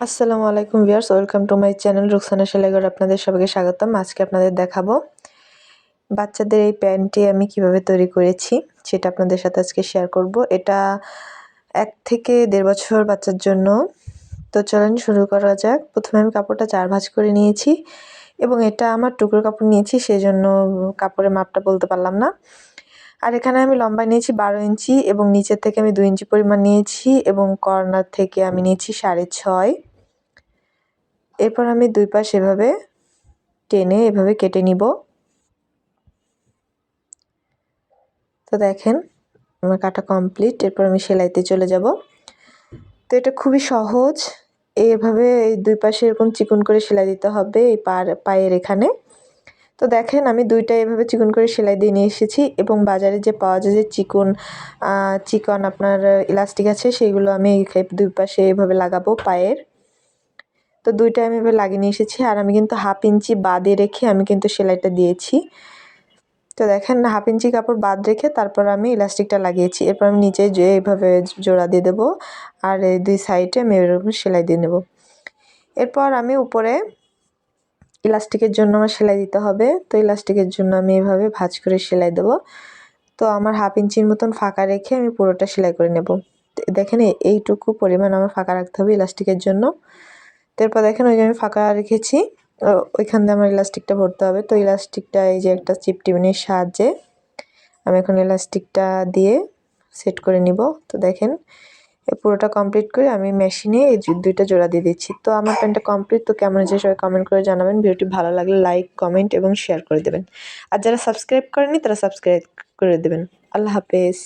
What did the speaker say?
আসসালামু আলাইকুম viewers, welcome to my channel Ruksana Selaighor আপনাদের সবাইকে স্বাগতম। আজকে আপনাদের দেখাবো বাচ্চাদের এই প্যান্টটি আমি কীভাবে তৈরি করেছি, সেটা আপনাদের সাথে আজকে শেয়ার করব। এটা এক থেকে দেড় বছর বাচ্চার জন্য। তো চলেন শুরু করা যাক। প্রথমে আমি কাপড়টা চার ভাঁজ করে নিয়েছি এবং এটা আমার টুকরো কাপড় নিয়েছি, সেজন্য কাপড়ের মাপটা বলতে পারলাম না। আর এখানে আমি লম্বা নিয়েছি বারো ইঞ্চি এবং নিচের থেকে আমি দু ইঞ্চি পরিমাণ নিয়েছি এবং কর্নার থেকে আমি নিয়েছি সাড়ে ছয়। এরপর আমি দুই পাশ এভাবে টেনে এভাবে কেটে নিব। তো দেখেন, আমার কাটা কমপ্লিট, এরপর আমি সেলাইতে চলে যাব। তো এটা খুবই সহজ। এভাবে এই দুই পাশে এরকম চিকন করে সেলাই দিতে হবে এই পার, পায়ের এখানে। তো দেখেন, আমি দুইটা এভাবে চিকন করে সেলাই দিয়ে নিয়ে এসেছি এবং বাজারে যে পাওয়া যায় যে চিকন চিকন আপনার ইলাস্টিক আছে সেইগুলো আমি দুই পাশে এভাবে লাগাবো পায়ের। তো দুইটা আমি এভাবে লাগিয়ে নিয়ে এসেছি। আর আমি কিন্তু হাফ ইঞ্চি বাদে রেখে আমি কিন্তু সেলাইটা দিয়েছি। তো দেখেন হাফ ইঞ্চি কাপড় বাদ রেখে তারপর আমি ইলাস্টিকটা লাগিয়েছি। এরপর আমি নিচে যে এইভাবে জোড়া দিয়ে দেবো আর এই দুই সাইডে আমি এরকম সেলাই দিয়ে নেব। এরপর আমি উপরে ইলাস্টিকের জন্য আমার সেলাই দিতে হবে। তো ইলাস্টিকের জন্য আমি এভাবে ভাজ করে সেলাই দেবো। তো আমার হাফ ইঞ্চির মতন ফাঁকা রেখে আমি পুরোটা সেলাই করে নেব। দেখেন এইটুকু পরিমাণ আমার ফাঁকা রাখতে হবে ইলাস্টিকের জন্য। তারপর দেখেন ওই যে আমি ফাঁকা রেখেছি। ওইখান দিয়ে আমার ইলাস্টিকটা ভরতে হবে। তো ইলাস্টিকটা এই যে একটা চিপ চিপটিমিনির সাহায্যে আমি এখন ইলাস্টিকটা দিয়ে সেট করে নিব। তো দেখেন পুরোটা কমপ্লিট করে আমি মেশিনে এই দুইটা জোড়া দিয়ে দিচ্ছি। তো আমার প্যান্টটা কমপ্লিট তো কেমন হয়েছে সবাই কমেন্ট করে জানাবেন। ভিডিওটি ভালো লাগলে লাইক কমেন্ট এবং শেয়ার করে দেবেন। আর যারা সাবস্ক্রাইব করেনি তারা সাবস্ক্রাইব করে দেবেন। আল্লাহ হাফেজ।